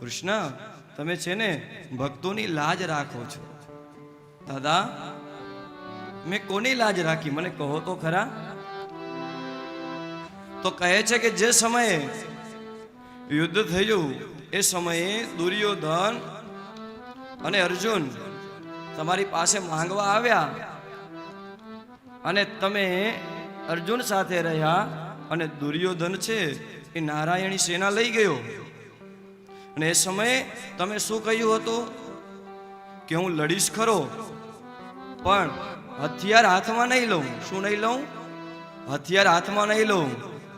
કૃષ્ણ, તમે છે ને ભક્તોની લાજ રાખો છો. દાદા, મેં કોની લાજ રાખી? મને કહો તો ખરા. તો કહે છે કે જે સમયે યુદ્ધ થયું, એ સમયે દુર્યોધન અને અર્જુન તમારી પાસે માંગવા આવ્યા અને તમે અર્જુન સાથે રહ્યા અને દુર્યોધન છે એ નારાયણી સેના લઈ ગયો. અને એ સમયે તમે શું કહ્યું હતું? કે હું લડીશ ખરો, પણ હથિયાર હાથમાં નહીં લઉં. શું નહીં લઉં? હથિયાર હાથમાં નહીં લઉં.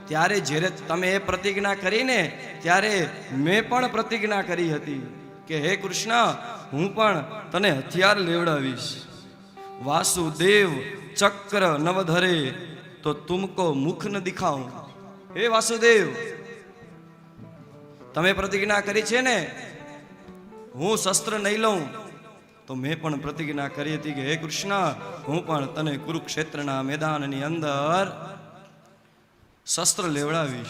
ત્યારે જ્યારે તમે એ પ્રતિજ્ઞા કરીને, ત્યારે મેં પણ પ્રતિજ્ઞા કરી હતી કે, હે કૃષ્ણ, હું પણ તને હથિયાર લેવડાવીશ. વાસુદેવ ચક્ર નવધરે, તો તુમકો મુખ ન દિખાઉં. હે વાસુદેવ તમે પ્રતિજ્ઞા કરી છે ને? હું શસ્ત્ર નહીં લઉં. તો મેં પણ પ્રતિજ્ઞા કરી હતી કે, હે કૃષ્ણ, હું પણ તને કુરુક્ષેત્રના મેદાનની અંદર શસ્ત્ર લેવડાવીશ.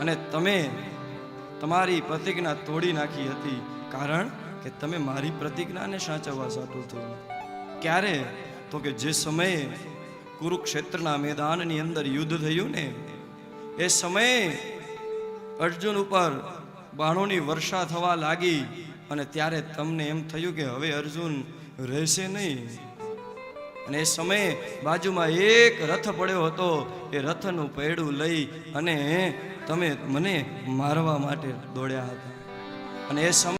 અને તમે તમારી પ્રતિજ્ઞા તોડી નાખી હતી. કારણ કે તમે મારી પ્રતિજ્ઞાને સાચવવા સાટું થયું ક્યારે? તો કે જે સમયે કુરુક્ષેત્રના મેદાનની અંદર યુદ્ધ થયું ને, એ સમયે અર્જુન ઉપર બાણોની વર્ષા થવા લાગી અને ત્યારે તમને એમ થયું કે હવે અર્જુન રહેશે નહીં. અને એ સમયે બાજુમાં એક રથ પડ્યો હતો. એ રથનું પૈડું લઈ અને તમે મને મારવા માટે દોડ્યા હતા. અને એ સમય